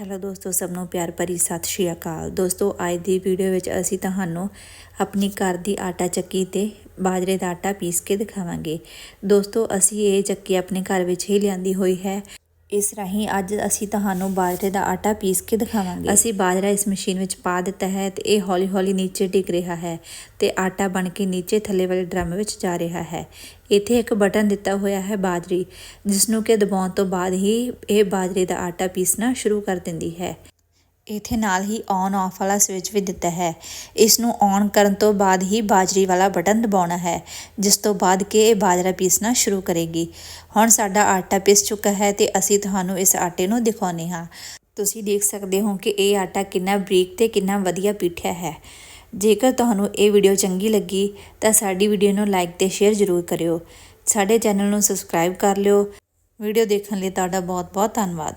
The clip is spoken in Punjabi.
ਹੈਲੋ ਦੋਸਤੋ, ਸਭ ਨੂੰ ਪਿਆਰ ਭਰੀ ਸਤਿ ਸ਼੍ਰੀ ਅਕਾਲ। ਦੋਸਤੋ, ਅੱਜ ਦੀ ਵੀਡੀਓ ਵਿੱਚ ਅਸੀਂ ਤੁਹਾਨੂੰ ਆਪਣੀ ਘਰ ਦੀ ਆਟਾ ਚੱਕੀ ਤੇ ਬਾਜਰੇ ਦਾ ਆਟਾ ਪੀਸ ਕੇ ਦਿਖਾਵਾਂਗੇ। ਦੋਸਤੋ, ਅਸੀਂ ਇਹ ਚੱਕੀ ਆਪਣੇ ਘਰ ਵਿੱਚ ਹੀ ਲਿਆਂਦੀ ਹੋਈ ਹੈ। ਇਸ ਰਾਹੀਂ ਅੱਜ ਅਸੀਂ ਤੁਹਾਨੂੰ ਬਾਜਰੇ ਦਾ ਆਟਾ ਪੀਸ ਕੇ ਦਿਖਾਵਾਂਗੇ। ਅਸੀਂ ਬਾਜਰਾ ਇਸ ਮਸ਼ੀਨ ਵਿੱਚ ਪਾ ਦਿੱਤਾ ਹੈ ਤੇ ਇਹ ਹੌਲੀ-ਹੌਲੀ ਨੀਚੇ ਡਿੱਗ ਰਿਹਾ ਹੈ ਤੇ ਆਟਾ ਬਣ ਕੇ ਨੀਚੇ ਥੱਲੇ ਵਾਲੇ ਡਰਮ ਵਿੱਚ ਜਾ ਰਿਹਾ ਹੈ। ਇੱਥੇ ਇੱਕ ਬਟਨ ਦਿੱਤਾ ਹੋਇਆ ਹੈ ਬਾਜਰੀ ਜਿਸ ਨੂੰ ਕਿ ਦਬਾਉਣ ਤੋਂ ਬਾਅਦ ਹੀ ਇਹ ਬਾਜਰੇ ਦਾ ਆਟਾ ਪੀਸਣਾ ਸ਼ੁਰੂ ਕਰ ਦਿੰਦੀ ਹੈ। ਇੱਥੇ ਨਾਲ ਹੀ ਔਨ ਆਫ ਵਾਲਾ ਸਵਿਚ ਵੀ ਦਿੱਤਾ ਹੈ। ਇਸ ਨੂੰ ਔਨ ਕਰਨ ਤੋਂ ਬਾਅਦ ਹੀ ਬਾਜਰੀ ਵਾਲਾ ਬਟਨ ਦਬਾਉਣਾ ਹੈ, ਜਿਸ ਤੋਂ ਬਾਅਦ ਕਿ ਇਹ ਬਾਜਰਾ ਪੀਸਣਾ ਸ਼ੁਰੂ ਕਰੇਗੀ। ਹੁਣ ਸਾਡਾ ਆਟਾ ਪਿਸ ਚੁੱਕਾ ਹੈ ਤੇ ਅਸੀਂ ਤੁਹਾਨੂੰ ਇਸ ਆਟੇ ਨੂੰ ਦਿਖਾਉਂਦੇ ਹਾਂ। ਤੁਸੀਂ ਦੇਖ ਸਕਦੇ ਹੋ ਕਿ ਇਹ ਆਟਾ ਕਿੰਨਾ ਬਰੀਕ ਤੇ ਕਿੰਨਾ ਵਧੀਆ ਪੀਠਿਆ ਹੈ। ਜੇਕਰ ਤੁਹਾਨੂੰ ਇਹ ਵੀਡੀਓ ਚੰਗੀ ਲੱਗੀ, ਤਾਂ ਸਾਡੀ ਵੀਡੀਓ ਨੂੰ ਲਾਈਕ ਤੇ ਸ਼ੇਅਰ ਜ਼ਰੂਰ ਕਰਿਓ। ਸਾਡੇ ਚੈਨਲ ਨੂੰ ਸਬਸਕ੍ਰਾਈਬ ਕਰ ਲਿਓ। ਵੀਡੀਓ ਦੇਖਣ ਲਈ ਤੁਹਾਡਾ ਬਹੁਤ ਬਹੁਤ ਧੰਨਵਾਦ।